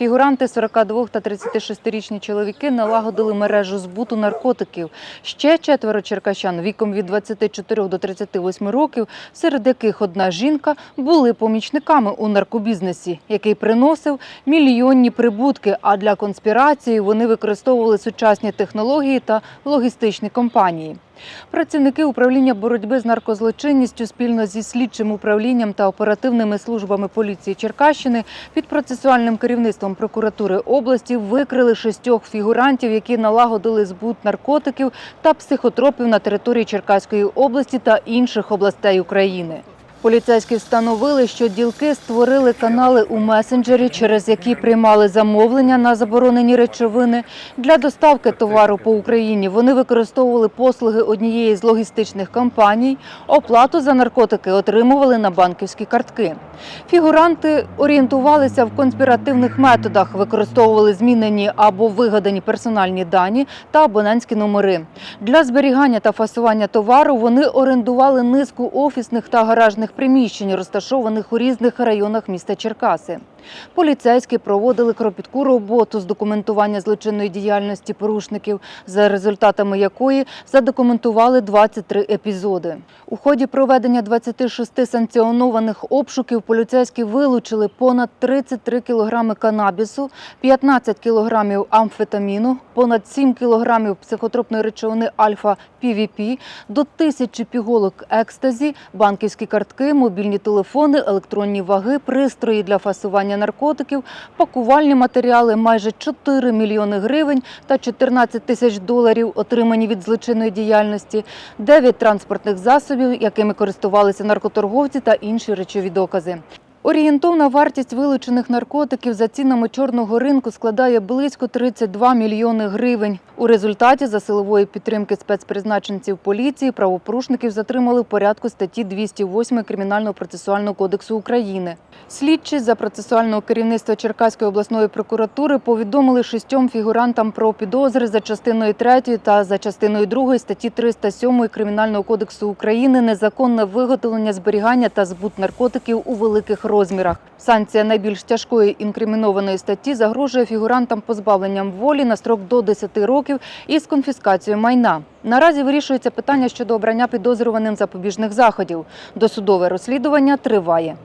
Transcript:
Фігуранти 42 та 36-річні чоловіки налагодили мережу збуту наркотиків. Ще четверо черкащан віком від 24 до 38 років, серед яких одна жінка, були помічниками у наркобізнесі, який приносив мільйонні прибутки. А для конспірації вони використовували сучасні технології та логістичні компанії. Працівники управління боротьби з наркозлочинністю спільно зі слідчим управлінням та оперативними службами поліції Черкащини під процесуальним керівництвом прокуратури області викрили шістьох фігурантів, які налагодили збут наркотиків та психотропів на території Черкаської області та інших областей України. Поліцейські встановили, що ділки створили канали у месенджері, через які приймали замовлення на заборонені речовини. Для доставки товару по Україні вони використовували послуги однієї з логістичних компаній. Оплату за наркотики отримували на банківські картки. Фігуранти орієнтувалися в конспіративних методах, використовували змінені або вигадані персональні дані та абонентські номери. Для зберігання та фасування товару вони орендували низку офісних та гаражних приміщень, розташованих у різних районах міста Черкаси. Поліцейські проводили кропітку роботу з документування злочинної діяльності порушників, за результатами якої задокументували 23 епізоди. У ході проведення 26 санкціонованих обшуків поліцейські вилучили понад 33 кілограми канабісу, 15 кілограмів амфетаміну, понад 7 кілограмів психотропної речовини альфа-ПВП, до тисячі піголок екстазі, банківські картки, мобільні телефони, електронні ваги, пристрої для фасування наркотиків, пакувальні матеріали, майже 4 мільйони гривень та 14 тисяч доларів, отримані від злочинної діяльності, 9 транспортних засобів, якими користувалися наркоторговці та інші речові докази. Орієнтовна вартість вилучених наркотиків за цінами чорного ринку складає близько 32 мільйони гривень. У результаті за силової підтримки спецпризначенців поліції правопорушників затримали в порядку статті 208 Кримінального процесуального кодексу України. Слідчі за процесуального керівництва Черкаської обласної прокуратури повідомили шістьом фігурантам про підозри за частиною 3 та за частиною 2 статті 307 Кримінального кодексу України незаконне виготовлення, зберігання та збут наркотиків у великих розмірах. Санкція найбільш тяжкої інкримінованої статті загрожує фігурантам позбавленням волі на строк до 10 років із конфіскацією майна. Наразі вирішується питання щодо обрання підозрюваним запобіжних заходів. Досудове розслідування триває.